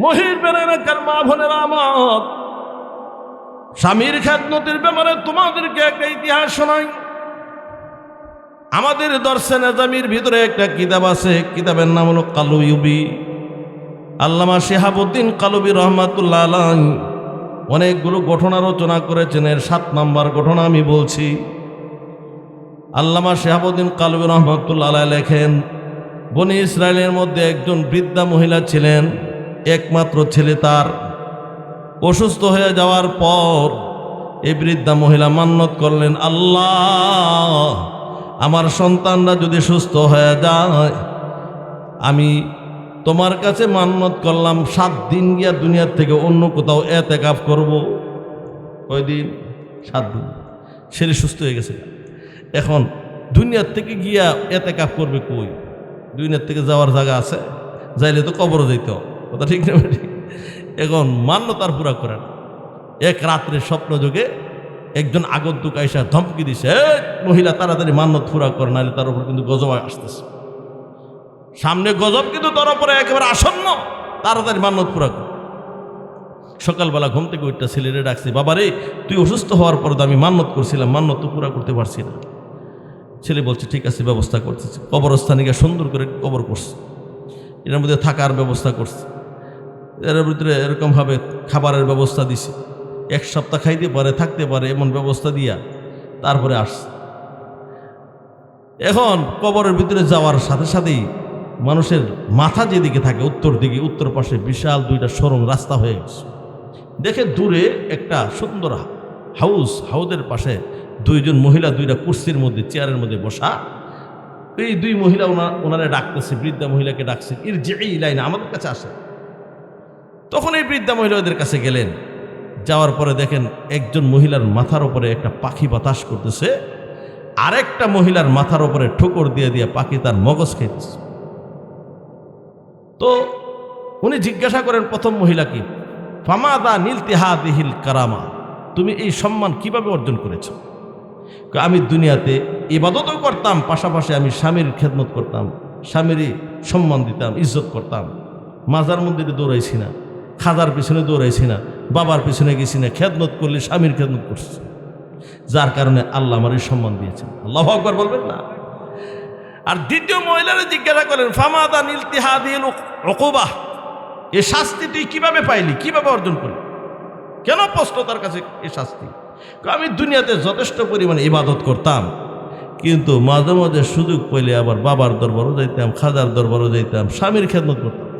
মহির বেড়ার মা বোনের আমার। স্বামীর খ্যাতনতির ব্যাপারে তোমাদেরকে একটা ইতিহাস শোনাই। আমাদের দর্শন আজামির ভিতরে একটা কিতাব আছে, কিতাবের নাম হলো কালু ইউবি। আল্লামা শেহাবুদ্দিন কালুবি রহমাতুল্লাহ অনেকগুলো ঘটনা রচনা করেছেন, এর সাত নাম্বার ঘটনা আমি বলছি। আল্লামা শেহাবুদ্দিন কালুবি রহমতুল্লাহ লেখেন, বনি ইসরায়েলের মধ্যে একজন বৃদ্ধা মহিলা ছিলেন। একমাত্র ছেলে তার। অসুস্থ হয়ে যাওয়ার পর এই বৃদ্ধা মহিলা মান্যত করলেন, আল্লাহ, আমার সন্তানরা যদি সুস্থ হয়ে যায়, আমি তোমার কাছে মান্যত করলাম, সাত দিন গিয়া দুনিয়ার থেকে অন্য কোথাও এতে কাপ করব। কয়দিন? সাত দিন। সেরে সুস্থ হয়ে গেছে। এখন দুনিয়ার থেকে গিয়া এতে কাপ করবে কই? দুনিয়ার থেকে যাওয়ার জায়গা আছে, যাইলে তো কবরও যেতে হবে। কথা ঠিক না ঠিক এখন মান্যতার পুরা করেন এক রাত্রে স্বপ্ন যোগে একজন আগন্তুক আইসা ধমকি দিছে "এই, মহিলা তাড়াতাড়ি মান্যত পুরা করে নাহলে তার উপর কিন্তু গজব আসতেছে। সামনে গজব কিন্তু তার উপরে একেবারে আসন্ন তাড়াতাড়ি মান্যত পুরা কর। সকালবেলা ঘুম থেকে ওইটা ছেলেরে ডাকছি বাবা রে তুই অসুস্থ হওয়ার পর তো আমি মান্যত করছিলাম মান্যত তো পুরা করতে পারছি না। ছেলে বলছে ঠিক আছে ব্যবস্থা করতেছে। কবরস্থানিকে সুন্দর করে কবর করছে। এর মধ্যে থাকার ব্যবস্থা করছে। এর ভিতরে এরকমভাবে খাবারের ব্যবস্থা দিছে। এক সপ্তাহ খাইতে পারে, থাকতে পারে, এমন ব্যবস্থা দিয়া তারপরে আসছে। এখন কবরের ভিতরে যাওয়ার সাথে সাথেই মানুষের মাথা যেদিকে থাকে উত্তর দিকে, উত্তর পাশে বিশাল দুইটা সরম রাস্তা হয়ে গেছে। দেখে দূরে একটা সুন্দর হাউস হাউদের পাশে দুইজন মহিলা দুইটা কুর্সির মধ্যে, চেয়ারের মধ্যে বসা। এই দুই মহিলা ওনা- ওনারা ডাকতেছে, বৃদ্ধা মহিলাকে ডাকছে এর যে এই লাইন আমাদের কাছে আসে তখন এই বৃদ্ধা মহিলা ওদের কাছে গেলেন। যাওয়ার পরে দেখেন একজন মহিলার মাথার উপরে একটা পাখি বাতাস করতেছে। আরেকটা মহিলার মাথার উপরে ঠোকর দিয়ে দিয়ে পাখি তার মগজ খেতেছে। তো উনি জিজ্ঞাসা করেন, প্রথম মহিলাকে ফামাদা নীলতিহা দিহিল কারামা। তুমি এই সম্মান কীভাবে অর্জন করেছ? আমি দুনিয়াতে ইবাদতও করতাম, পাশাপাশি আমি স্বামীর খেদমত করতাম, স্বামীরই সম্মান দিতাম, ইজ্জত করতাম। মাজার মন্দিরে দৌড়াইছি না। খাজার পিছনে দৌড়াইছি না, বাবার পিছনে গেছি না, খেদমত করলে স্বামীর খেদমত করছি। যার কারণে আল্লাহ আমার সম্মান দিয়েছেন। আল্লাহ আকবর বলবেন না? আর দ্বিতীয় মহিলারা জিজ্ঞাসা করেন ফামাদা নীলতিহাদিল অকুবাহ এ শাস্তি তুই কীভাবে পাইলি? কীভাবে অর্জন করলি? কেন প্রশ্ন তার কাছে এ শাস্তি? আমি দুনিয়াতে যথেষ্ট পরিমাণে ইবাদত করতাম, কিন্তু মাঝে মাঝে সুযোগ পেলে আবার বাবার দরবারও যাইতাম খাজার দরবারও যাইতাম, স্বামীর খেদমত করতাম।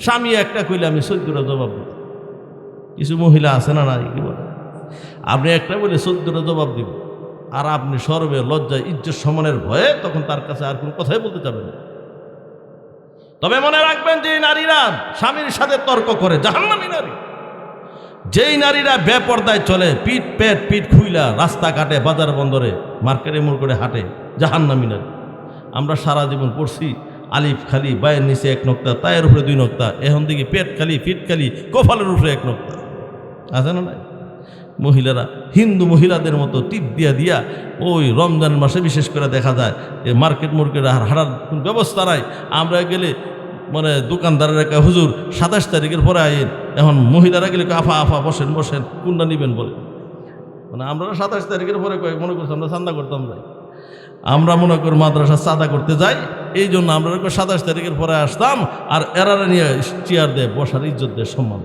স্বামী একটা কইলে আমি চোদ্দটা জবাব দিব। কিছু মহিলা আছে না না কি বলে? আপনি একটা বলে চোদ্দটা জবাব দিব। আর আপনি সর্বে লজ্জায় ইজ্জত সমানের ভয়ে তখন তার কাছে আর কোনো কথাই বলতে যাবেন না। তবে মনে রাখবেন যে নারীরা স্বামীর সাথে তর্ক করে, জাহান্নামী নারী। যেই নারীরা বেপর্দায় চলে, পিঠ পেট পিঠ খুইলা রাস্তাঘাটে, বাজার বন্দরে, মার্কেটে মোড় করে হাঁটে, জাহান্নামী নারী। আমরা সারা জীবন পড়ছি আলিফ খালি, বায়ের নিচে এক নক্তা, তায়ের উপরে দুই নক্তা, এখন দিকে পেট খালি, ফিট খালি, কপালের উপরে এক নক্তা। আছে না নাই? মহিলারা, হিন্দু মহিলাদের মতো টিপ দিয়া দিয়া ওই রমজান মাসে বিশেষ করে দেখা যায় যে মার্কেট মার্কেট হারার কোনো ব্যবস্থা নাই। আমরা গেলে মানে দোকানদারের একটা হুজুর, সাতাশ তারিখের পরে আইন, এখন মহিলারা গেলে আফা আফা, বসেন বসেন কোনটা নিবেন বলে। মানে আমরা সাতাশ তারিখের পরে কয়, মনে করছি আমরা চান্দা করতাম যাই। আমরা মনে করি মাদ্রাসা চাঁদা করতে যাই এই জন্য আমরা সাতাশ তারিখের পরে আসতাম আর এরারা নিয়ে চেয়ার দেয় বসার ইজ্জত দেয় সম্মান।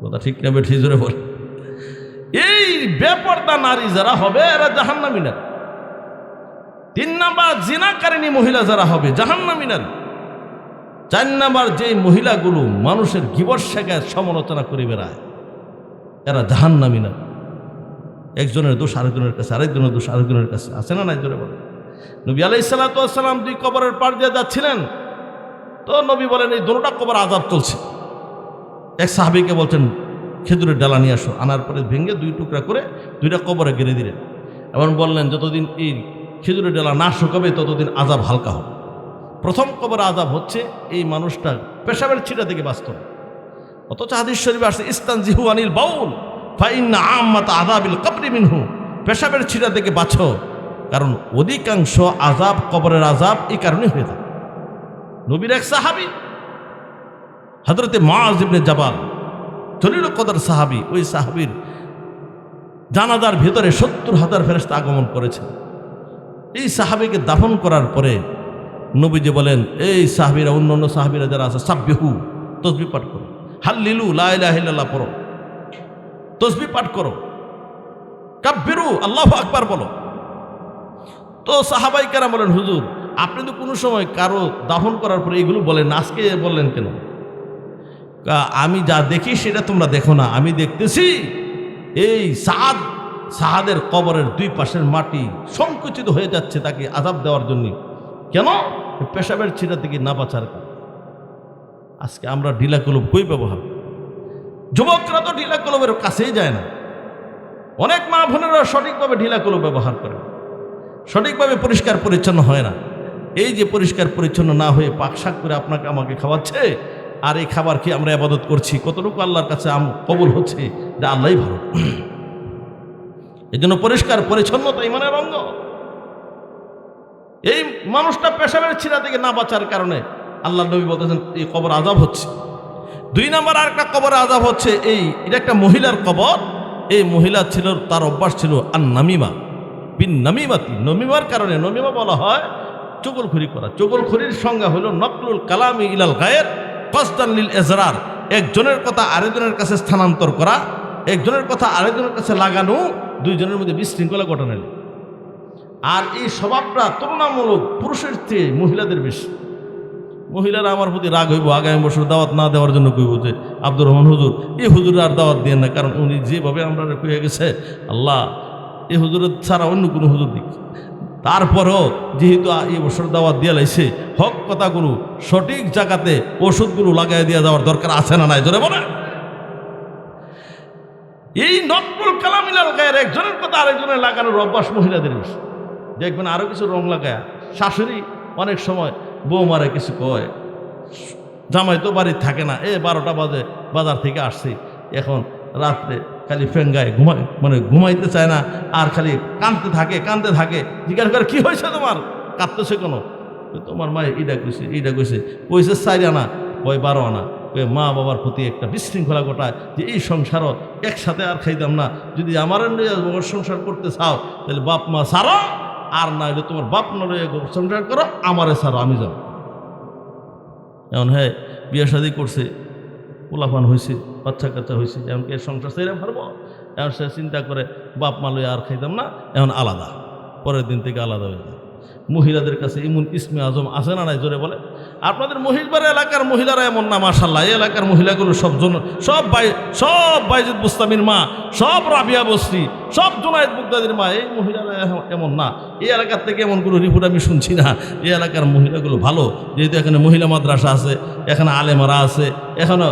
কথা ঠিক না বেঠি জোরে বলে। এই বেপর্দা নারী যারা হবে, এরা জাহান্নামী নারী। তিন নাম্বার জিনাকারিনী মহিলা যারা হবে, জাহান্নামী নারী। চার নাম্বার যে মহিলাগুলো মানুষের গিবর শেখায়, সমালোচনা করে বেড়ায়, এরা জাহান্নামী নারী। একজনের দোষ আরেকজনের কাছে, আরেকজনের দোষ আরেকজনের কাছে। আছে না জোরে বলে? নবী আলাই সাল্লাম দুই কবরের পাড় দিয়ে যাচ্ছিলেন। তো নবী বলেন, এই দুটা কবর আজাব চলছে। এক সাহাবিকে বলছেন, খেজুরের ডালা নিয়ে আসো। আনার পরে ভেঙে দুই টুকরা করে দুইটা কবরে গেড়ে দিলেন। এবং বললেন, যতদিন এই খেজুরের ডালা না শুকাবে, ততদিন আজাব হালকা হবে। প্রথম কবর আজাব হচ্ছে, এই মানুষটা পেশাবের ছিটা থেকে বাস্তব অথচ হাদিস শরীফে আসছে ইস্তান জিহু আনিল বাউল, ফাইন্না আম্মাত আজাবিল কবরি মিনহু। পেশাবের ছিটা থেকে বাছো কারণ অধিকাংশ আজাব কবরের আজাব এই কারণে হয়ে থাকে। নবীর এক সাহাবি হজরতে মাজ ইবনে জাবাল, জলিল কদর সাহাবি, ওই সাহাবির জানাজার ভেতরে সত্তর হাজার ফেরেস্তা আগমন করেছে এই সাহাবিকে দাফন করার পরে নবীজি বলেন, এই সাহাবিরা অন্য অন্য সাহাবিরা যারা আছে, সাব্বিহু, তসবি পাঠ করো। হাল্লিলু লাইলাহিল্লাহ পড়ো। তসবি পাঠ করো। কাব্বিরু, আল্লাহ আকবার বলো। তো সাহাবাই কেরা বলেন, হুজুর, আপনি তো কোনো সময় কারও দাফন করার পরে এগুলো বলেন আজকে বললেন কেন? আমি যা দেখি সেটা তোমরা দেখো না, আমি দেখতেছি এই সাদ, সাহাদের কবরের দুই পাশের মাটি সংকুচিত হয়ে যাচ্ছে তাকে আজাব দেওয়ার জন্য। কেন? পেশাবের ছিটা থেকে না বাঁচার। আজকে আমরা ঢিলা কলব কই ব্যবহার যুবকরা তো ঢিলা কলবের কাছেই যায় না। অনেক মা বোনেরা সঠিকভাবে ঢিলা কলব ব্যবহার করে। সঠিকভাবে পরিষ্কার পরিচ্ছন্ন হয় না। এই যে পরিষ্কার পরিচ্ছন্ন না হয়ে পাকশাক করে আপনাকে আমাকে খাওয়াচ্ছে, আর এই খাবার কি আমরা আবাদত করছি, কতটুকু আল্লাহর কাছে আম কবুল হচ্ছে, এটা আল্লাহই ভালো। এই জন্য পরিষ্কার পরিচ্ছন্নতা ইমানের অঙ্গ। এই মানুষটা পেশাবের ছিঁড়া থেকে না বাঁচার কারণে আল্লাহ নবী বলতেছেন, এই কবর আজাব হচ্ছে। দুই নম্বর আর একটা কবর আজাব হচ্ছে, এই, এটা একটা মহিলার কবর, এই মহিলা ছিল, তার অভ্যাস ছিল আর নামিমা বিন নামিমাতি, নমিমার কারণে নমিমা বলা হয় চগলখুরি করা। চগলখুরির সংজ্ঞা হলো নকলুল কালামি ইলাল গায়ের কস্তান লিল এজরার, একজনের কথা আরেকজনের কাছে স্থানান্তর করা, একজনের কথা আরেকজনের কাছে লাগানো, দুইজনের মধ্যে বিশৃঙ্খলা ঘটানো আর এই স্বভাবটা তুলনামূলক পুরুষের চেয়ে মহিলাদের বেশি। মহিলারা আমার প্রতি রাগ হইব, আগামী বছর দাওয়াত না দেওয়ার জন্য কইব যে আব্দুর রহমান হুজুর, এই হুজুর আর দাওয়াত দিয়ে না, কারণ উনি যেভাবে আমরা কয়ে গেছে, আল্লাহ এই হুজুরের ছাড়া অন্য কোনো হুজুর দিক তারপরও যেহেতু এই ওষুধ দাওয়াত দিয়ে লাইছে হক কথাগুলো, সঠিক জায়গাতে ওষুধগুলো লাগাই দিয়ে যাওয়ার দরকার আছে না নাই? জোরে বলে এই নকবুল কালামিলাল গায়ের একজনের কথা আরেকজনের লাগানোর অভ্যাস মহিলাদের দেখবেন আরও কিছু রং লাগায়, শাশুড়ি অনেক সময় বৌমারে কিছু কয়, জামাই তো বাড়ি থাকে না, এ বারোটা বাজে, বাজার থেকে আসছি, এখন রাত্রে খালি ফেঙ্গায় ঘুমায় মানে ঘুমাইতে চায় না, আর খালি কাঁদতে থাকে কাঁদতে থাকে। জিজ্ঞাসা করে, কি হয়েছে তোমার? কাঁদতেছে কোনো? তোমার মা এইটা কইছে এইটা কইছে। কইছে চারি আনা। কয়, বারো আনা। কয়ে, মা বাবার প্রতি একটা বিশৃঙ্খলা ঘটায় যে, এই সংসারও একসাথে আর খাইতাম না। যদি আমার সংসার করতে চাও, তাহলে বাপ মা সারো আর না হলে তোমার বাপ না লইয়া গোবর সংসার করো, আমারে সারো আমি যাও এমন হ্যাঁ বিয়ে শাদি করছে, পোলাপান হয়েছে বাচ্চা কাচ্চা হয়েছে। এমন কি সংসার সেরে পারব এখন সে চিন্তা করে, বাপ মা লইয়া আর খাইতাম না, এখন আলাদা। পরের দিন থেকে আলাদা হয়ে যায়। মহিলাদের কাছে এমন ইসমে আজম আছে না নাই, জোরে বলে? আপনাদের মহিলবার এলাকার মহিলারা এমন না মাশাল্লাহ এই এলাকার মহিলাগুলো সব জন সব বাই সব বাইজুদ বুস্তামির মা, সব রাবিয়া বস্তি, সব জোনায়দ মুক্তাদির মা, এই মহিলারা এমন না। এই এলাকার থেকে এমন কোনো রিপোর্ট আমি শুনছি না। এই এলাকার মহিলাগুলো ভালো। যেহেতু এখানে মহিলা মাদ্রাসা আছে, এখানে আলেমারা আছে, এখানে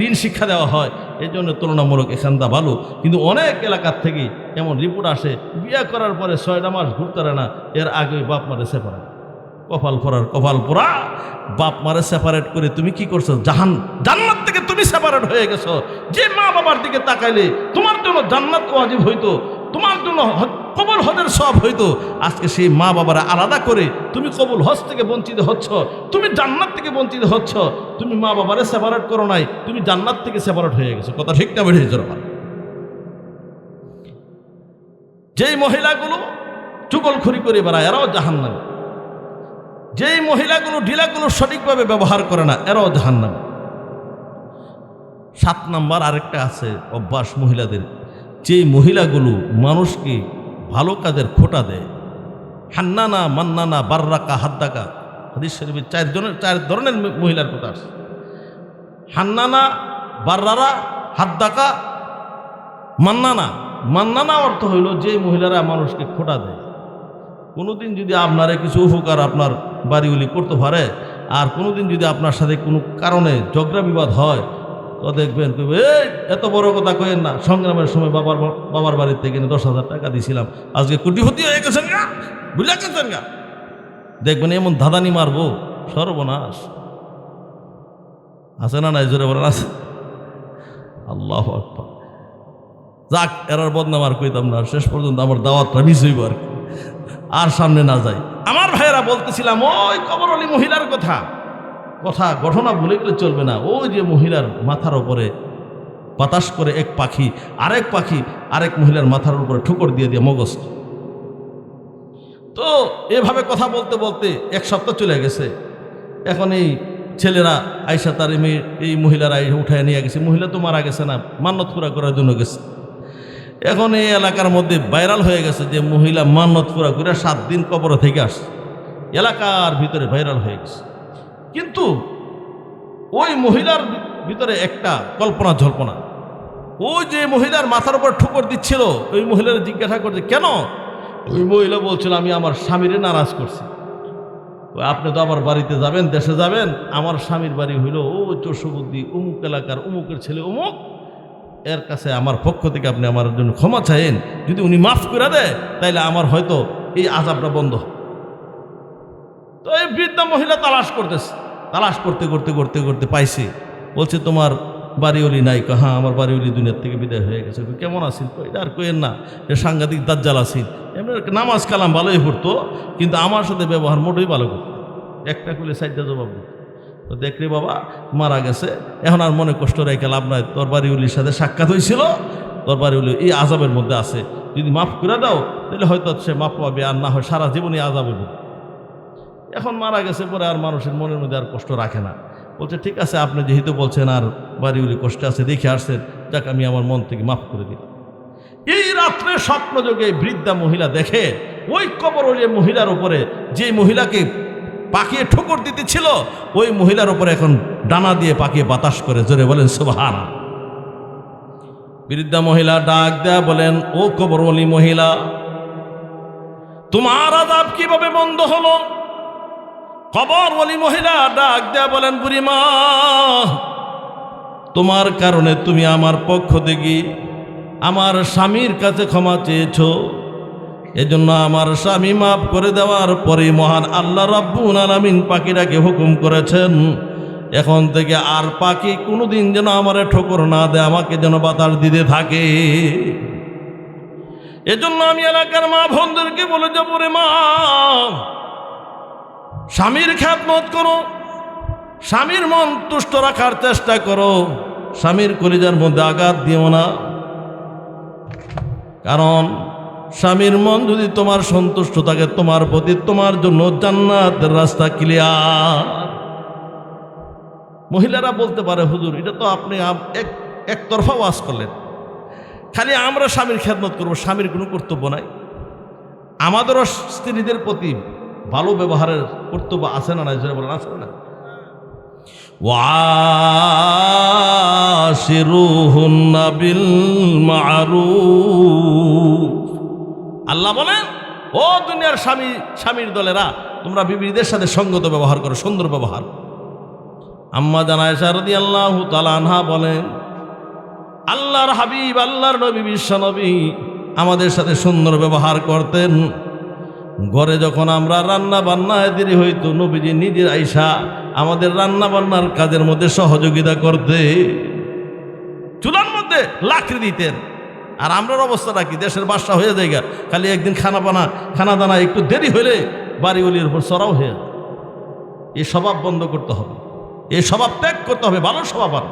দিন শিক্ষা দেওয়া হয়, এই জন্য তুলনামূলক এখানটা ভালো। কিন্তু অনেক এলাকার থেকে এমন রিপোর্ট আসে, বিয়ে করার পরে ছয়টা মাস ঘুরতে না, এর আগে বাপ মারে সেপারেট। কপাল পরার কপাল পরা বাপ মারে সেপারেট করে তুমি কি করছ? জাহান জান্নাত থেকে তুমি সেপারেট হয়ে গেছো। যে মা বাবার দিকে তাকাইলে তোমার জন্য জান্নাত ওয়াজিব হইতো, তোমার জন্য কবল হজের সব হইতো। আজকে সেই মা বাবারা আলাদা করে তুমি কবল হজ থেকে বঞ্চিত হচ্ছ, তুমি জান্নাত থেকে বঞ্চিত হচ্ছ, তুমি মা বাবারে সেপারেট করো নাই, তুমি জান্নাত থেকে সেপারেট হয়ে গেছো। কথা ঠিক না বেড়ে যেই মহিলাগুলো চুগলখড়ি করে বেড়ায়, এরাও জাহান্নামী। যেই মহিলাগুলো ঢিলাগুলো সঠিকভাবে ব্যবহার করে না, এরাও জাহান্নামী। সাত নাম্বার আরেকটা আছে অভ্যাস মহিলাদের। যেই মহিলাগুলো মানুষকে ভালো কাজের খোটা দেয়, হান্নানা মান্নানা বার্রাকা হাদ্দাকা, হাদিস শরীফের চার জনের চার ধরনের মহিলার কথা আছে হান্নানা, বার্রারা, হাদ্দাকা, মান্নানা। মান্নানা অর্থ হইল যে মহিলারা মানুষকে খোটা দেয়। কোনোদিন যদি আপনারে কিছু উপকার আপনার বাড়িগুলি করতে পারে। আর কোনোদিন যদি আপনার সাথে কোনো কারণে ঝগড়া বিবাদ হয়, তো দেখবেন এই, এত বড় কথা কইেন না। সংগ্রামের সময় বাবার বাবার বাড়ির থেকে দশ হাজার টাকা দিয়েছিলাম আজকে কোটিপতি হয়ে গেছেন গা, বুঝলে গেছেন গা? দেখবেন এমন ধাঁধানি মারবো, সর্বনাশ। আছে না নাই? জোরে বলেন, আছে। আল্লাহ যাক, এরার বদনাম আর কইতাম না। শেষ পর্যন্ত আমার দাওয়াতটা মিস হইব আর কি। আর সামনে না যাই আমার ভাইয়েরা বলতেছিলাম, ওই কবরলি মহিলার কথা। কথা ঘটনা ভুলে গেলে চলবে না। ওই যে মহিলার মাথার ওপরে বাতাস করে এক পাখি, আরেক পাখি, আরেক মহিলার মাথার উপরে ঠুকর দিয়ে দিয়ে মগজ। তো এভাবে কথা বলতে বলতে এক সপ্তাহ চলে গেছে। এখন এই ছেলেরা আইসা তার এই মেয়ে, এই মহিলারা উঠায় নিয়ে গেছে। মহিলা তো মারা গেছে না মান্নত পুরা করার জন্য গেছে। এখন এই এলাকার মধ্যে ভাইরাল হয়ে গেছে যে মহিলা মান্নত পুরা করে সাত দিন কবর থেকে আসছে। এলাকার ভিতরে ভাইরাল হয়ে গেছে। কিন্তু ওই মহিলার ভিতরে একটা কল্পনা জল্পনা ওই যে মহিলার মাথার উপর ঠুকর দিচ্ছিল, ওই মহিলার জিজ্ঞাসা করছে, কেন? ওই মহিলা বলছিল, আমি আমার স্বামীরে নারাজ করছি। আপনি তো আমার বাড়িতে যাবেন, দেশে যাবেন। আমার স্বামীর বাড়ি হইল ও চর্ষবুদ্ধি অমুক এলাকার অমুকের ছেলে অমুক এর কাছে আমার পক্ষ থেকে আপনি আমার জন্য ক্ষমা চাইেন যদি উনি মাফ করে দেয়, তাইলে আমার হয়তো এই আজাবটা বন্ধ। তো এই বৃদ্ধা মহিলা তালাশ করতেছে। তালাশ করতে করতে করতে করতে পাইছে। বলছে, তোমার বাড়িওলি নাই হ্যাঁ আমার বাড়িওলি দুনিয়ার থেকে বিদায় হয়ে গেছে। কেমন আছেন আর কইেন না, এ সাংঘাতিক দাজ্জাল আছেন। এমনি নামাজ কালাম ভালোই পড়তো, কিন্তু আমার সাথে ব্যবহার মোটেই ভালো করতো একটা খুলে সাইডটা জবাব দিত তো দেখরে বাবা, মারা গেছে। এখন আর মনে কষ্ট রেখে লাভ নাই। তোর বাড়িউলির সাথে সাক্ষাৎ হয়েছিল। তোর বাড়িউলি এই আজাবের মধ্যে আছে। যদি মাফ করে দাও, তাহলে হয়তো সে মাফ পাবে আর না হয় সারা জীবনই আজাবে ভুগবে। এখন মারা গেছে পরে আর মানুষের মনের মধ্যে আর কষ্ট রাখে না। বলছে, ঠিক আছে, আপনি যেহেতু বলছেন আর বাড়িগুলি কষ্ট আছে, দেখে আসছেন, যাক আমি আমার মন থেকে মাফ করে দিলাম। এই রাত্রে স্বপ্নযোগে বৃদ্ধা মহিলা দেখে, ওই কবর মহিলার উপরে, যে মহিলাকে পাকিয়ে ঠোকর দিতেছিল, ওই মহিলার উপরে এখন ডানা দিয়ে পাকিয়ে বাতাস করে জোরে বলেন, সুবহান বৃদ্ধা মহিলা ডাক দেয়া বলেন, ও কবরওয়ালি মহিলা, তোমার আদাব কীভাবে বন্ধ হলো? কবর বলি মহিলা ডাক দেয়া বলেন, বুড়িমা, তোমার কারণে তুমি আমার পক্ষ থেকে আমার স্বামীর কাছে ক্ষমা চেয়েছ। এজন্য আমার স্বামী মাফ করে দেওয়ার পরে মহান আল্লাহ রাব্বুল আলামিন পাখিটাকে হুকুম করেছেন, এখন থেকে আর পাখি কোনোদিন যেন আমারে ঠোকর না দেয়, আমাকে যেন বাতাস দিতে থাকে। এজন্য আমি এলাকার মা বোনদেরকে বলে যাব রে মা, স্বামীর খ্যাতমত করো, স্বামীর মন তুষ্ট রাখার চেষ্টা করো, স্বামীর কলিজার মধ্যে আঘাত দিও না। কারণ স্বামীর মন যদি তোমার সন্তুষ্ট থাকে, তোমার প্রতি তোমার জন্য জান্নাতের রাস্তা ক্লিয়ার মহিলারা বলতে পারে, হুজুর, এটা তো আপনি এক একতরফা ওয়াজ করলেন। খালি আমরা স্বামীর খেদমত করব, স্বামীর কোনো কর্তব্য নাই। আমাদেরও স্ত্রীদের প্রতি ভালো ব্যবহারের কর্তব্য আছে না না বলেন, আছে না ওয়াশিরুহুন্না বিল মারুফ। আল্লাহ বলেন, ও দুনিয়ার স্বামী, স্বামীর দলেরা, তোমরা বিবিদের সাথে সঙ্গত ব্যবহার করো, সুন্দর ব্যবহার। আম্মা জানায় সারদি আল্লাহ তালানহা বলেন, আল্লাহর হাবিব, আল্লাহর নবী, বিশ্ব নবী আমাদের সাথে সুন্দর ব্যবহার করতেন। ঘরে যখন আমরা রান্না বান্নায় দেরি হইতো, নবীজি নিজের আইসা আমাদের রান্না বান্নার কাজের মধ্যে সহযোগিতা করতে, চুলার মধ্যে লাকড়ি দিতেন। আর আমরার অবস্থাটা কি? দেশের বাসা হয়ে যায়। খালি একদিন খানা পানা খানা দানা একটু দেরি হলে বাড়িগুলির উপর চড়াও হয়ে যায়। এই স্বভাব বন্ধ করতে হবে। এই স্বভাব ত্যাগ করতে হবে, ভালো স্বভাব আর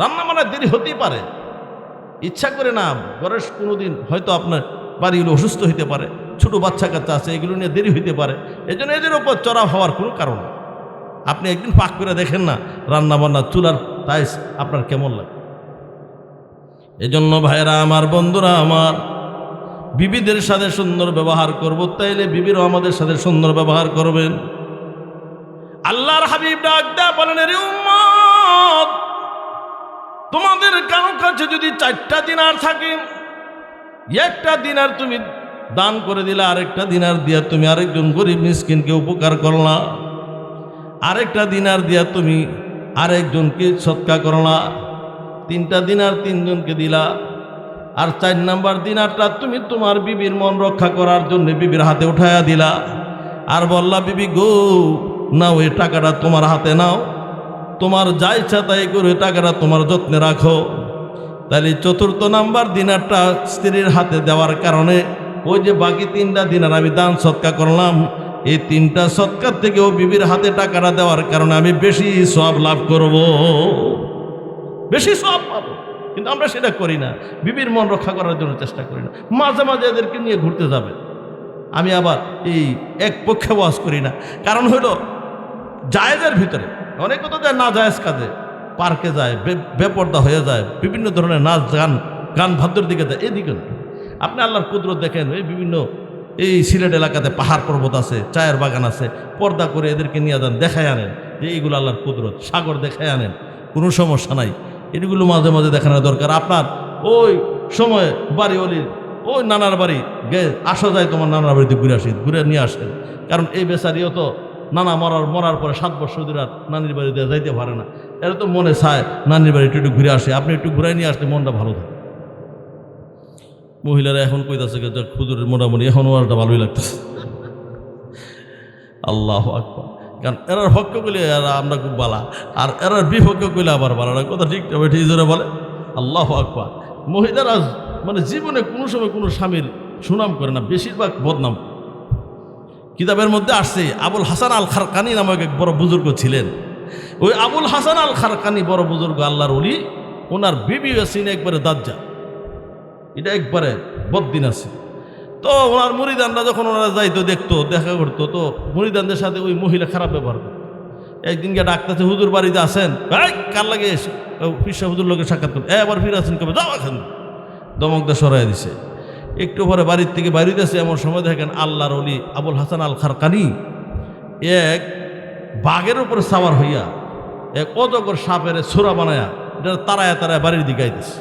রান্না বান্না দেরি হতেই পারে। ইচ্ছা করে না, ঘরের কোনো দিন হয়তো আপনার বাড়িগুলো অসুস্থ হইতে পারে, ছোট বাচ্চা কাচ্চা আছে, এগুলো নিয়ে দেরি হইতে পারে। এই জন্য এদের ওপর চড়া হওয়ার কোনো কারণ আপনি একদিন পাক করে দেখেন না, রান্না বান্না, চুলার তাই আপনার কেমন লাগে? এজন্য ভাইরা আমার, বন্ধুরা আমার, বিবিদের সাথে সুন্দর ব্যবহার করব। তাইলে বিবিরও আমাদের সাথে সুন্দর ব্যবহার করবেন। আল্লাহর হাবিব ডাক বলেন রে উম্মত, তোমাদের কারও কাছে যদি চারটা দিনার থাকে, একটা দিনার তুমি দান করে দিলে, আরেকটা দিনার দিয়া তুমি আরেকজন গরিব মিসকিনকে উপকার করলা। আরেকটা দিনার দিয়া তুমি আরেকজনকে সৎকা করলা। তিনটা দিন আর তিনজনকে দিলা। আর চার নাম্বার দিনারটা তুমি তোমার বিবির মন রক্ষা করার জন্য বিবির হাতে উঠায়া দিলা। আর বললা, বিবি গো, নাও এই টাকাটা তোমার হাতে নাও। তোমার যা ইচ্ছা তাই করে টাকাটা তোমার যত্নে রাখো। তাহলে চতুর্থ নাম্বার দিনারটা স্ত্রীর হাতে দেওয়ার কারণে ওই যে বাকি তিনটা দিনার আমি দান সৎকা করলাম, এই তিনটা সৎকার থেকেও বিবির হাতে টাকাটা দেওয়ার কারণে আমি বেশি সব লাভ করব। বেশি সব পাবো। কিন্তু আমরা সেটা করি না। বিবির মন রক্ষা করার জন্য চেষ্টা করি না। মাঝে মাঝে এদেরকে নিয়ে ঘুরতে যাবে। আমি আবার এই এক পক্ষে ওয়াজ করি না। কারণ হইল জায়েজের ভিতরে, অনেকে তো যায় না জায়েজ কাজে। পার্কে যায় বেপর্দা হয়ে যায়, বিভিন্ন ধরনের নাচ গান গান ভাদ্র দিকে যায়। এদিকে আপনি আল্লাহর কুদরত দেখেন এই বিভিন্ন এই সিলেট এলাকাতে পাহাড় পর্বত আছে, চায়ের বাগান আছে। পর্দা করে এদেরকে নিয়ে যান, দেখায় আনেন। যে এইগুলো আল্লাহর কুদরত। সাগর দেখায় আনেন। কোনো সমস্যা নাই। এগুলো মাঝে মাঝে দেখানোর দরকার। আপনার ওই সময় বাড়ি অলির, ওই নানার বাড়ি গে, আসা যায় তোমার নানার বাড়িতে ঘুরে আসি, ঘুরে নিয়ে আসেন। কারণ এই বেচারিও তো নানা মরার মরার পরে সাত বছর ধরে আর নানির বাড়িতে যাইতে পারে না। এরা তো মনে চায় নানির বাড়ি একটু ঘুরে আসে। আপনি একটু ঘুরাই নিয়ে আসলে মনটা ভালো থাকে। মহিলারা এখন কইতাছে খুদুরের মোটামুটি এখন ওয়ারটা ভালোই লাগতেছে। আল্লাহ আকবর। কারণ এরার পক্ষ কইলে এরা আমরা খুব বালা। আর এরার বিপক্ষ কইলে আবার বালা কথা ঠিক তবে ঠিক জোরে বলে। আল্লাহ আকবর। মহিলারা মানে জীবনে কোনো সময় কোনো স্বামীর সুনাম করে না, বেশিরভাগ বদনাম। কিতাবের মধ্যে আসছে, আবুল হাসান আল খারকানি নামক এক বড় বুজুর্গ ছিলেন। ওই আবুল হাসান আল খারকানি বড় বুজুর্গ, আল্লাহর অলি ওনার বিবি আছেন একবারে দাজ্জা এটা একবারে বদ্দিন আছে। তো ওনার মুড়িদানরা যখন ওনারা যাইতো দেখতো দেখা করতো তো মুড়িদানদের সাথে ওই মহিলা খারাপ ব্যবহার করতো। একদিনকে ডাকতেছে হুজুর বাড়িতে আসেন এই, কার লাগে এসে? ফিসা হুজুর লোকের সাক্ষাৎ করতে এবার ফিরে আসেন কবে যাও এখন দমকদা সরাই দিছে। একটু পরে বাড়ির থেকে বাড়িতেছে এমন সময় দেখেন আল্লাহর অলি আবুল হাসান আল খারকানি এক বাঘের উপরে সাওয়ার হইয়া এক অজগর সাপের ছোরা বানায়া এটা তারায় তারায় বাড়ির দিকে আইতেছে।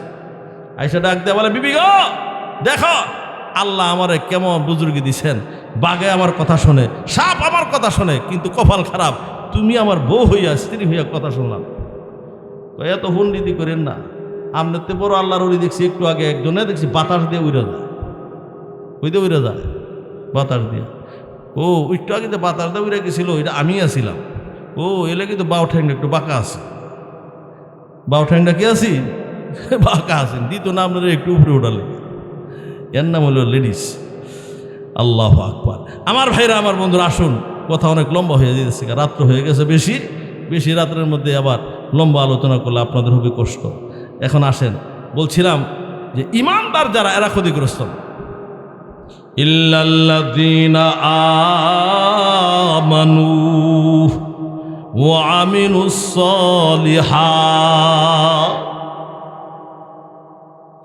আইসা ডাক দেয়া বলে বিবি গো দেখো আল্লাহ আমারে কেমন বুজুর্গি দিছেন? বাঘে আমার কথা শোনে, সাপ আমার কথা শোনে, কিন্তু কপাল খারাপ। তুমি আমার বউ হইয়া, স্ত্রী হইয়া কথা শুনলাম। তো এত হুন্ডিতি করেন না। আপনার তো বড় আল্লাহর উড়ি দেখছি, একটু আগে একজনে দেখছি, বাতাস দিয়ে উড়ে যায়। উইতে উড়ে যায়, বাতাস দিয়ে। ও, একটু আগে যে বাতাস দিয়ে উড়ে গেছিল, এটা আমি আসিলাম ও, এলে কিন্তু বাউ ঠ্যাংটা একটু বাঁকা আছে। বাউ ঠ্যাংটা কি আছি? বাঁকা আছেন। দ্বিতীয় না, আপনারা একটু উপরে উঠালে এর নাম হলো লেডিস। আল্লাহ আকবার। আমার ভাইরা, আমার বন্ধুরা, আসুন। কথা অনেক লম্বা হয়ে যেতেছে রাত্র হয়ে গেছে বেশি। বেশি রাত্রের মধ্যে আবার লম্বা আলোচনা করলে আপনাদের হবে কষ্ট। এখন আসেন, বলছিলাম যে ইমানদার যারা, এরা ক্ষতিগ্রস্ত। ইল্লাল্লাযীনা আমানু ওয়া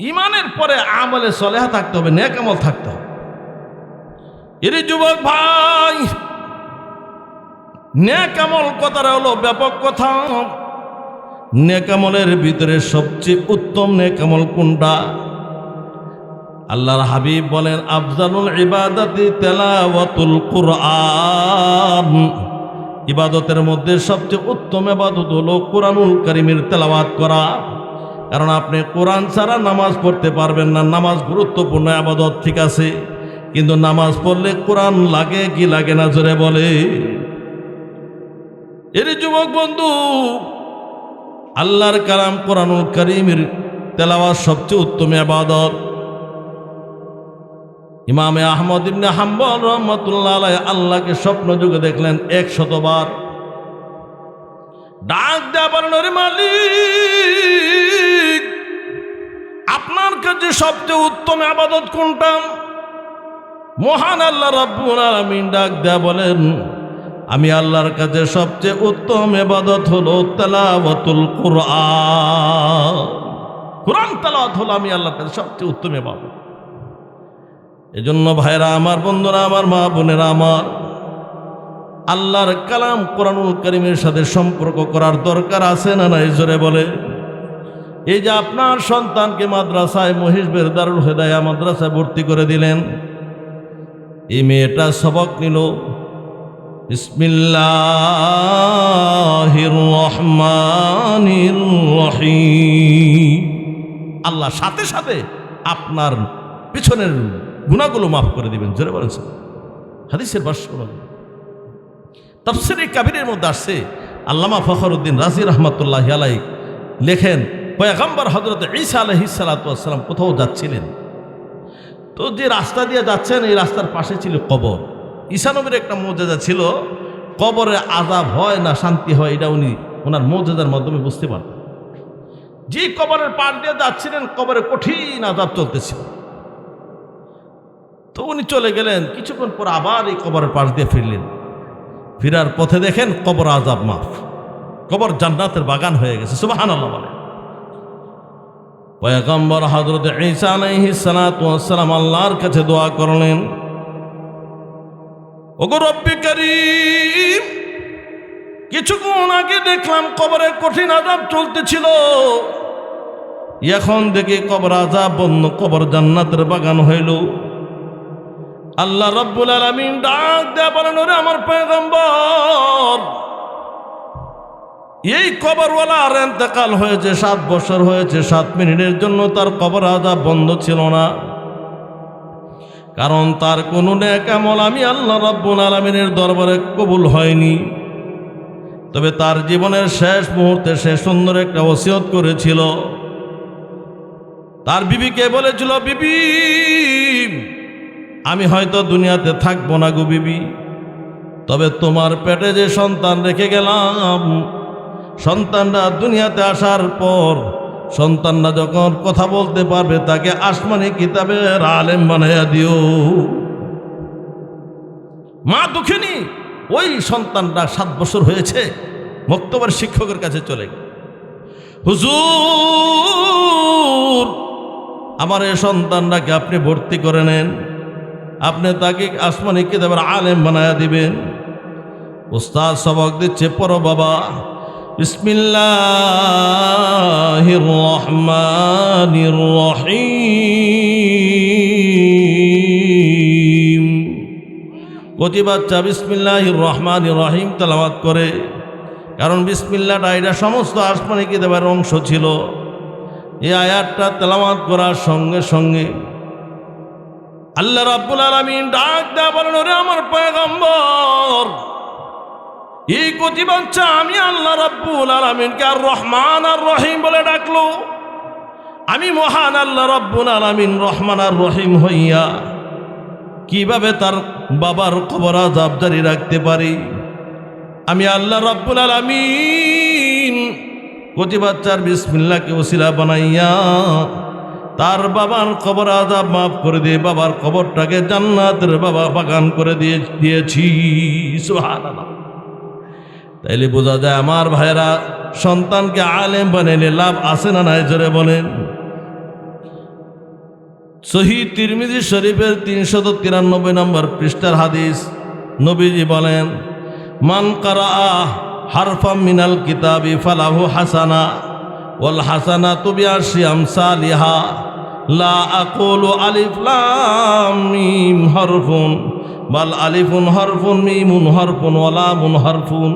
ইমানের পরে আমলে সলেহা থাকতে হবে, নেক আমল থাকতে হবে। এরে যুবক ভাই, নেক আমল কথাটা হলো ব্যাপক কথা। নেক আমলের ভিতরে সবচেয়ে উত্তম নেকামল কোনটা? আল্লাহর হাবিব বলেন, আফজালুল ইবাদাতি তেলাওয়াতুল কুরআন। ইবাদতের মধ্যে সবচেয়ে উত্তম ইবাদত হলো কোরআনুল কারিমের তেলাওয়াত করা। কারণ আপনি কোরআন ছাড়া নামাজ পড়তে পারবেন না। নামাজ গুরুত্বপূর্ণ, আবাদত ঠিক আছে। কিন্তু নামাজ পড়লে কোরআন লাগে কি লাগে না জোরে বলে। এর যুবক বন্ধু, আল্লাহর কালাম কোরআনুল করিমের তেলাওয়াত সবচেয়ে উত্তম আবাদত। ইমামে আহমদ ইবনে হাম্বল রহমতুল্লাহ আল্লাহকে স্বপ্ন যুগে দেখলেন এক শতবার ডাক বলেন মালিক! আপনার কাছে সবচেয়ে উত্তম আবাদত কোনটা? মহান আল্লাহ রাব্বুল আলামিন ডাক দেয়া বলেন, আমি আল্লাহর কাছে সবচেয়ে উত্তম এবাদত হলো তেলাওয়াতুল কুরআন। কোরআন তেলাওয়াত হলো আমি আল্লাহর কাছে সবচেয়ে উত্তম এবাদত এজন্য ভাইরা আমার, বন্ধুরা আমার, মা বোনেরা আমার, আল্লাহর কালাম কোরআনুল করিমের সাথে সম্পর্ক করার দরকার আছে না নাই? জোরে বলে। এই যে আপনার সন্তানকে মাদ্রাসায় মহিষবের দারুল হেদায়া মাদ্রাসায় ভর্তি করে দিলেন, এই মেয়েটা সবক নিল। আল্লাহ সাথে সাথে আপনার পিছনের গুণাগুলো মাফ করে দিবেন। জোরে বলেন। হাদিসের ভাষ্য তফসির কাবিরের মধ্যে আসছে আল্লামা ফখরুদ্দিন রাজি রহমতুল্লাহ আলাই লেখেন পয়গম্বর হজরত ঈসা আলহিসাল্লাম কোথাও যাচ্ছিলেন? তো যে রাস্তা দিয়ে যাচ্ছেন, এই রাস্তার পাশে ছিল কবর। ঈশানবীর একটা মর্যাদা ছিল, কবরে আজাব হয় না, শান্তি হয়, এটা উনি ওনার মর্যাদার মাধ্যমে বুঝতে পারতেন। যে কবরের পার দিয়ে যাচ্ছিলেন, কবরে কঠিন আজাব চলতেছিল। তো উনি চলে গেলেন, কিছুক্ষণ পর আবার এই কবরের পাশ দিয়ে ফিরলেন। ফিরার পথে দেখেন কবর আজাব মাফ। কবর জান্নাতের বাগান হয়ে গেছে সুবাহান আল্লাহ বলে পয়গম্বর হজরত ঈসা আলাইহিস সালাতু ওয়াস সালাম আল্লাহর কাছে দোয়া করলেন, ওগো রব্বি কিছুক্ষণ আগে দেখলাম কবরে কঠিন আজাব চলতেছিল। এখন দেখি কবর আজাব বন্ধ, কবর জান্নাতের বাগান হইল। আল্লাহ রব্বুল আলমিন ডাক দেয়া বলেন, ওরে আমার পয়গম্বর এই কবরওয়ালার এতেকাল হয়েছে, সাত বছর হয়েছে, সাত মিনিটের জন্য তার কবর আজাব বন্ধ ছিল না। কারণ তার কোনো নেকামল আমি আল্লাহ রব্বুল আলমিনের দরবারে কবুল হয়নি। তবে তার জীবনের শেষ মুহূর্তে সে সুন্দর একটা ওসিয়ত করেছিল। তার বিবিকে বলেছিল, বিবি, আমি হয়তো দুনিয়াতে থাকব না গো বিবি, তবে তোমার পেটে যে সন্তান রেখে গেলাম সন্তানরা দুনিয়াতে আসার পর সন্তানরা যখন কথা বলতে পারবে, তাকে আসমানি কিতাবের আলেম বানাইয়া দিও। মা দুঃখিনী, ওই সন্তানটা সাত বছর হয়েছে, মক্তবার শিক্ষকের কাছে চলে হুজুর, আমার এই সন্তানটাকে আপনি ভর্তি করে নেন, আপনি তাকে আসমানি কিতাবের আলেম বানায়া দিবেন। উস্তাদ সবক দিচ্ছে, পর বাবা। বিসমিল্লাহির রহমানির রহিম কচি বাচ্চা বিসমিল্লাহির রহমানির রহিম তেলাওয়াত করে। কারণ বিসমিল্লাটা এটা সমস্ত আসমানি কিতাবের অংশ ছিল? এই আয়াতটা তেলাওয়াত করার সঙ্গে সঙ্গে আল্লাহ রাব্বুল আলামিন ডাক দেয়া বলেন, ওরে আমার পয়গম্বর এই কচি বাচ্চা আমি আল্লাহ রাব্বুল আলামিনকে আর রহমান আর রহিম বলে ডাকলো। আমি মহান আল্লাহ রাব্বুল আলামিন, রহমান আর রহিম হইয়া কীভাবে তার বাবার কবর আজাব জারি রাখতে পারি? আমি আল্লাহ রাব্বুল আলামিন কচি বাচ্চার বিসমিল্লাকে ওসিলা বানাইয়া তার বাবার খবর আজাব মাফ করে দিয়ে বাবার খবরটাকে জান্নাতের বাবা বাগান করে দিয়ে দিয়েছি। সুবহানাল্লাহ। তাইলে বোঝা যায় আমার ভাইরা সন্তানকে আলেম বানাইলে লাভ আছে না নাই? জোরে বলেন। সহি তিরমিজি শরীফের তিনশত তিরানব্বই নম্বর পৃষ্ঠার হাদিস নবীজি বলেন, মান কারা হারফাম মিনাল কিতাবি ফালাহু হাসানা ওয়াল হাসানা তুবি আশি আমসালিহা লা আকুলু আলিফ লাম মিম হরফুন, বাল আলিফুন হরফুন, মিমুন হরফুন, ওয়ালামুন হরফুন।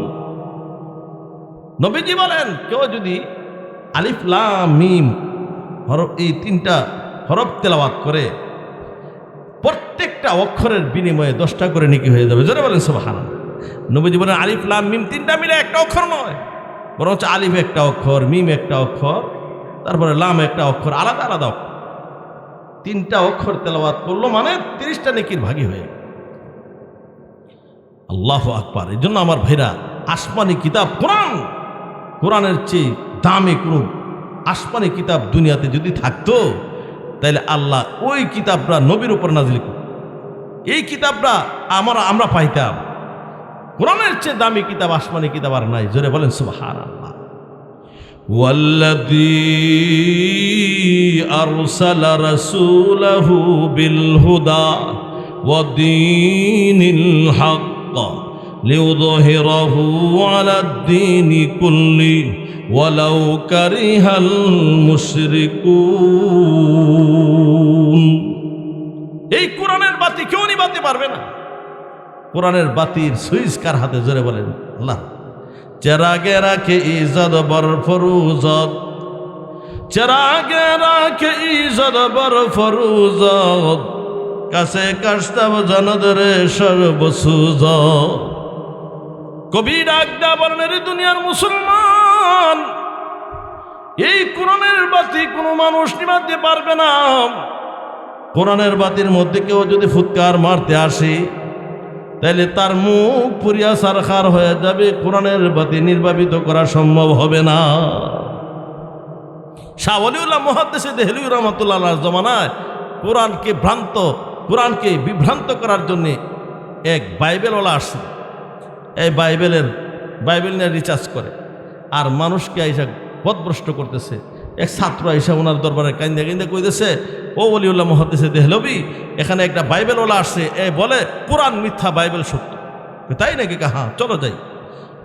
নবীজি বলেন, কেউ যদি আলিফ, লাম, মিম হরফ, এই তিনটা হরফ তেলাওয়াত করে প্রত্যেকটা অক্ষরের বিনিময়ে দশটা করে নাকি হয়ে যাবে। জোরে বলেন সবাহান নবীজি বলেন, আলিফ, লাম, মিম তিনটা মিলে একটা অক্ষর নয়। বরং হচ্ছে আলিফ একটা অক্ষর, মিম একটা অক্ষর, তারপরে লাম একটা অক্ষর, আলাদা আলাদা অক্ষর। তিনটা অক্ষর তেলাওয়াত করল মানে তিরিশটা নেকির ভাগী হয়ে। আল্লাহ আকবার। এই জন্য আমার ভাইরা, আসমানি কিতাব, কোরআন কোরআনের চেয়ে দামে কোনো আসমানি কিতাব দুনিয়াতে যদি থাকতো তাহলে আল্লাহ ওই কিতাবটা নবীর উপর নাজিল করত এই কিতাবটা আমরা আমরা পাইতাম কোরআনের চেয়ে দামি কিতাব আসমানি কিতাব আর নাই জোরে বলেন সুবহান আল্লাহ والذي أرسل رسوله بالهدى ودين الحق ليظهره على الدين كله ولو كره المشركون এই কোরআনের বাতি কেউ নিবাতে পারবে না কোরআনের বাতির সুইচ কার হাতে জোরে বলেন আল্লাহ চেরাগে রাখে ইজদ বর ফরুজত চেরাগে রাখে ইজদ বর ফরুজত কাছে কাশতাব জনদরে সর্বসুজ কবি ডাকদা বর্ণের দুনিয়ার মুসলমান। এই কোরআনের বাতি কোনো মানুষ নিবাতে পারবে না। কোরআনের বাতির মধ্যে কেউ যদি ফুৎকার মারতে আসে তাহলে তার মুখ পুরিয়া সারখার হয়ে যাবে, কোরআনের বাতি নির্বাপিত করা সম্ভব হবে না। শাহ মহাদেশে দেহলুই রহমতুল্লাহ জমানায় কোরআনকে ভ্রান্ত, কোরআনকে বিভ্রান্ত করার জন্যে এক বাইবেলওয়ালা আসছে। এই বাইবেলের বাইবেল নিয়ে রিচার্জ করে। আর মানুষকে আইসা পথভ্রষ্ট করতেছে। এক ছাত্র আইসা ওনার দরবারে কান্দা কান্দা কইতেছে ও অলিউল্লাহ মহাদ্দেশে দেহলবি এখানে একটা বাইবেলওয়ালা আসছে এ বলে কোরআন মিথ্যা বাইবেল সত্য। তাই নাকি? কা হ্যাঁ চলো যাই।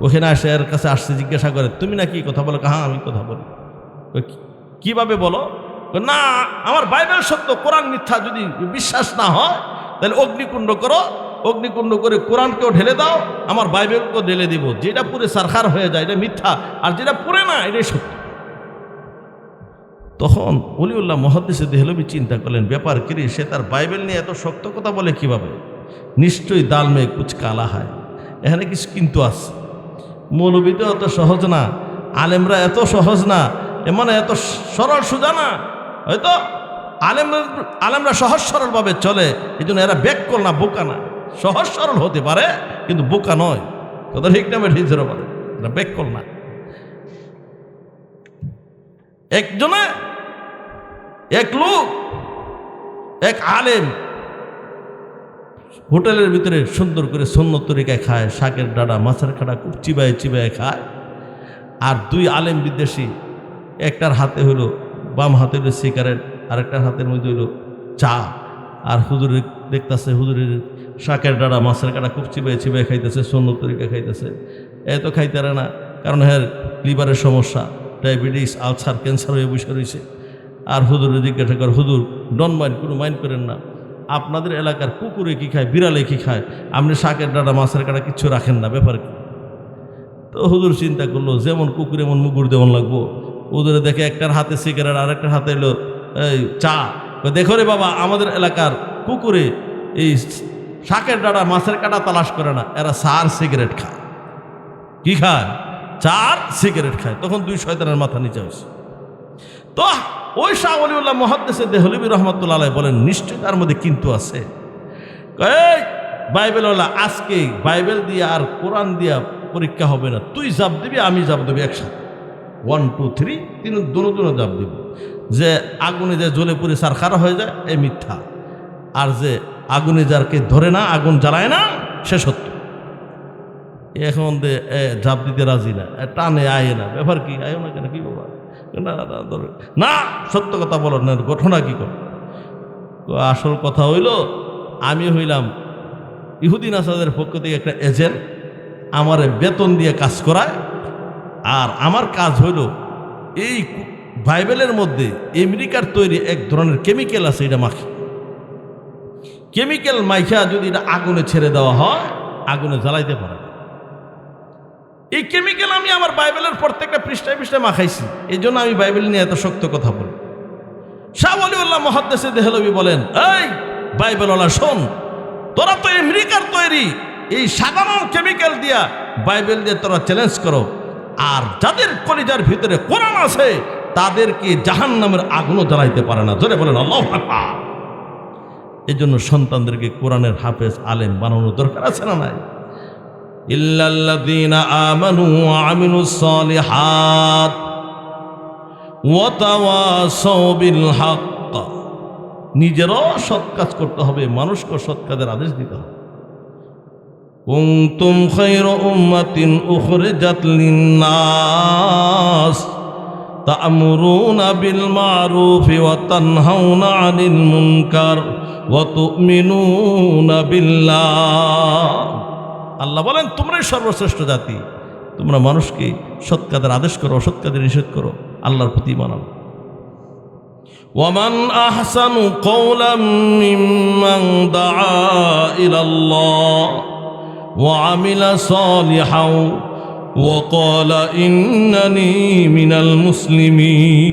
ওখানে আসে এর কাছে আসছে জিজ্ঞাসা করে তুমি নাকি কথা বলো? কাহা আমি কথা বলি। কই, "কি- কীভাবে বলো? না আমার বাইবেল সত্য কোরআন মিথ্যা যদি বিশ্বাস না হয় তাহলে অগ্নিকুণ্ড করো অগ্নিকুণ্ড করে কোরআনকেও ঢেলে দাও, আমার বাইবেলকেও ঢেলে দিব। যেটা পুরে সারখার হয়ে যায়, এটা মিথ্যা, আর যেটা পুরে না, এটাই সত্য। তখন অলিউল্লাহ মহাদ্দেশে দেহলবি চিন্তা করলেন, ব্যাপার কিরে সে তার বাইবেল নিয়ে এত শক্ত কথা বলে কীভাবে? নিশ্চয়ই দাল মেয়ে কুচ কালা হয়। এখানে কিছু কিন্তু আছে মৌলবীতে অত সহজ না, আলেমরা এত সহজ না, এ মানে এত সরল সোজা না। হয়তো আলেম আলেমরা সহজ সরলভাবে চলে এই জন্য এরা ব্যাককল না, বোকা না। সহজ সরল হতে পারে, কিন্তু বোকা নয়। কথা ঠিক না ঠিক বলে। এরা ব্যাককল না। একজনে এক লোক, এক আলেম, হোটেলের ভিতরে সুন্দর করে সন্ন্যত তরিকায় খায়, শাকের ডাডা মাছের খাড়া খুব চিবায় চিবায় খায়। আর দুই আলেম বিদেশি একটার হাতে হলো বাম হাতে হলো সিগারেট আর একটার হাতের মধ্যে হলো চা। আর হুজুরে দেখতেছে, হুজুরের শাকের ডাড়া, মাছের কাটা খুব চিবায় চিবায় খাইতেছে সন্ন্যত তরিকা খাইতেছে। এত খাইতে পারে না, কারণ হ্যাঁ লিভারের সমস্যা, ডায়াবেটিস, আলসার, ক্যান্সার হয়ে বসে রয়েছে। আর হুজুরে জিজ্ঞাসা করে, হুজুর ডন মাইন্ড, কোনো মাইন্ড করেন না। আপনাদের এলাকার কুকুরে কি খায়, বিড়ালে কি খায়? আপনি শাকের ডাটা মাছের কাটা কিচ্ছু রাখেন না, ব্যাপার কি? তো হুদুর চিন্তা করল, যেমন কুকুর, এমন মুগুর দেমন লাগবো। হুজুরে দেখে একটার হাতে সিগারেট আর একটার হাতে এলো, এই চা। দেখো রে বাবা, আমাদের এলাকার কুকুরে এই শাকের ডাটা, মাছের কাটা তালাশ করে না। এরা সার সিগারেট খায়। কি খায়? চার সিগারেট খায়। তখন দুই শয়তানের মাথা নিচে হয়েছে তো ওই শাহ অলিউল্লাহ মহাদ্দেশে দেহলিবি রহমতুল্লাহ বলেন নিশ্চয় তার মধ্যে কিন্তু আছে। এই বাইবেলওয়ালা আজকে বাইবেল দিয়ে আর কোরআন দিয়া পরীক্ষা হবে না। তুই জাপ দিবি, আমি জাপ দেবি একসাথে। ওয়ান টু থ্রি তিন, দুনো দুনো জাপ দিব। যে আগুনে যে জ্বলে পুড়ে সারখার হয়ে যায় এ মিথ্যা। আর যে আগুনে যারকে ধরে না আগুন জ্বালায় না সে সত্য। এখন জাপ দিতে রাজি না টানে আয় না ব্যাপার কি আয়ো না কেন কি বাবা না না, সত্য কথা বলো না ঘটনা কি কর? আসল কথা হইল আমি হইলাম ইহুদিন আসাদের পক্ষ থেকে একটা এজেন্ট আমার বেতন দিয়ে কাজ করায় আর আমার কাজ হইল এই বাইবেলের মধ্যে আমেরিকার তৈরি এক ধরনের কেমিক্যাল আছে এটা মাখি। কেমিক্যাল মাইখা যদি আগুনে ছেড়ে দেওয়া হয়, আগুনে জ্বালাইতে পারে। এই কেমিক্যাল আমি আমার বাইবেলের প্রত্যেকটা পৃষ্ঠায় পৃষ্ঠায় মাখাইছি। এই জন্য আমি বাইবেল নিয়ে এত শক্ত কথা বলি। শাহ আলিউল্লাহ মহাদ্দেশে দেহলবি বলেন, এই বাইবেলওয়ালা, শোন, তোরা তো আমেরিকার তৈরি। এই সাধারণ কেমিক্যাল দিয়া বাইবেল দিয়ে তোরা চ্যালেঞ্জ করো। আর যাদের কলিজার ভিতরে কোরআন আছে, তাদেরকে জাহান নামের আগুনও জ্বালাইতে পারে না। ধরে বলেন, আল্লাহ। এই জন্য সন্তানদেরকে কোরআনের হাফেজ, আলেম বানানোর দরকার আছে না নাই? ইল্লাল্লাযীনা আমানু ওয়া আমিলুস সালিহাত ওয়া তাওয়াসাউ বিল হক নিজেরও সৎ কাজ করতে হবে মানুষকে সৎ কাজের আদেশ দিতে হবে। কুনতুম খায়রা উম্মাতিন উখরিজাত লিন-নাস। তা'মুরুনা বিল মা'রুফি ওয়া তানহাউনা 'আনিল মুনকার ওয়া তু'মিনুনা বিল্লাহ আল্লাহ বলেন তোমরাই সর্বশ্রেষ্ঠ জাতি তোমরা মানুষকে সৎ কাজের আদেশ করো অসৎ কাজের নিষেধ করো আল্লাহর প্রতি মানাও ومن أحسن قولا ممن دعا إلى الله وعمل صالحا وقال إنني من المسلمين.